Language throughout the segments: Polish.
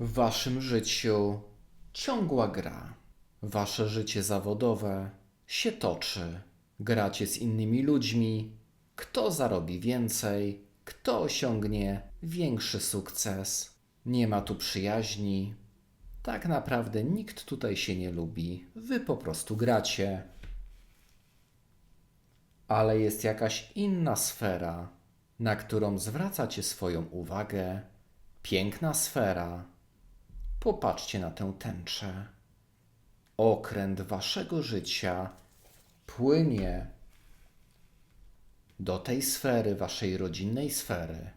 W waszym życiu ciągła gra. Wasze życie zawodowe się toczy. Gracie z innymi ludźmi. Kto zarobi więcej, kto osiągnie większy sukces. Nie ma tu przyjaźni. Tak naprawdę nikt tutaj się nie lubi. Wy po prostu gracie. Ale jest jakaś inna sfera, na którą zwracacie swoją uwagę. Piękna sfera. Popatrzcie na tę tęczę. Okręt waszego życia płynie do tej sfery, waszej rodzinnej sfery.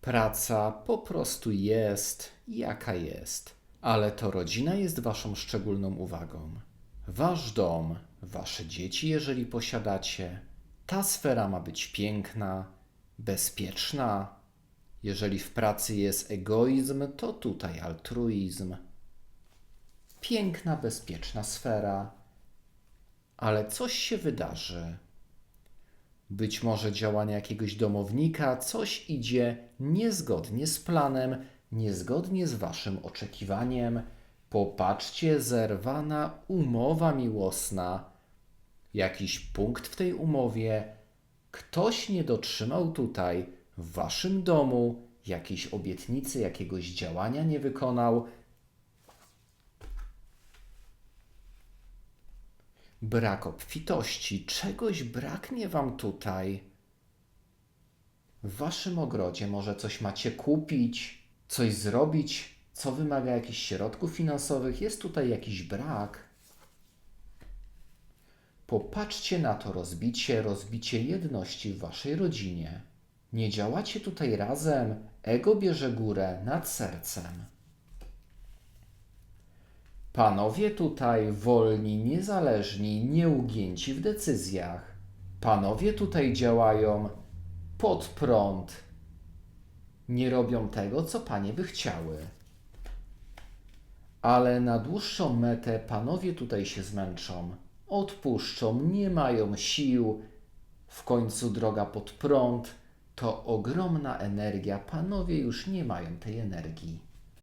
Praca po prostu jest, jaka jest, ale to rodzina jest waszą szczególną uwagą. Wasz dom, wasze dzieci, jeżeli posiadacie, ta sfera ma być piękna, bezpieczna. Jeżeli w pracy jest egoizm, to tutaj altruizm. Piękna, bezpieczna sfera, ale coś się wydarzy. Być może działania jakiegoś domownika, coś idzie niezgodnie z planem, niezgodnie z waszym oczekiwaniem. Popatrzcie, zerwana umowa miłosna. Jakiś punkt w tej umowie. Ktoś nie dotrzymał tutaj, w waszym domu, jakiejś obietnicy, jakiegoś działania nie wykonał. Brak obfitości, czegoś braknie wam tutaj. W waszym ogrodzie może coś macie kupić, coś zrobić, co wymaga jakichś środków finansowych. Jest tutaj jakiś brak. Popatrzcie na to rozbicie, rozbicie jedności w waszej rodzinie. Nie działacie tutaj razem, ego bierze górę nad sercem. Panowie tutaj wolni, niezależni, nieugięci w decyzjach. Panowie tutaj działają pod prąd. Nie robią tego, co panie by chciały. Ale na dłuższą metę panowie tutaj się zmęczą, odpuszczą, nie mają sił. W końcu droga pod prąd to ogromna energia. Panowie już nie mają tej energii.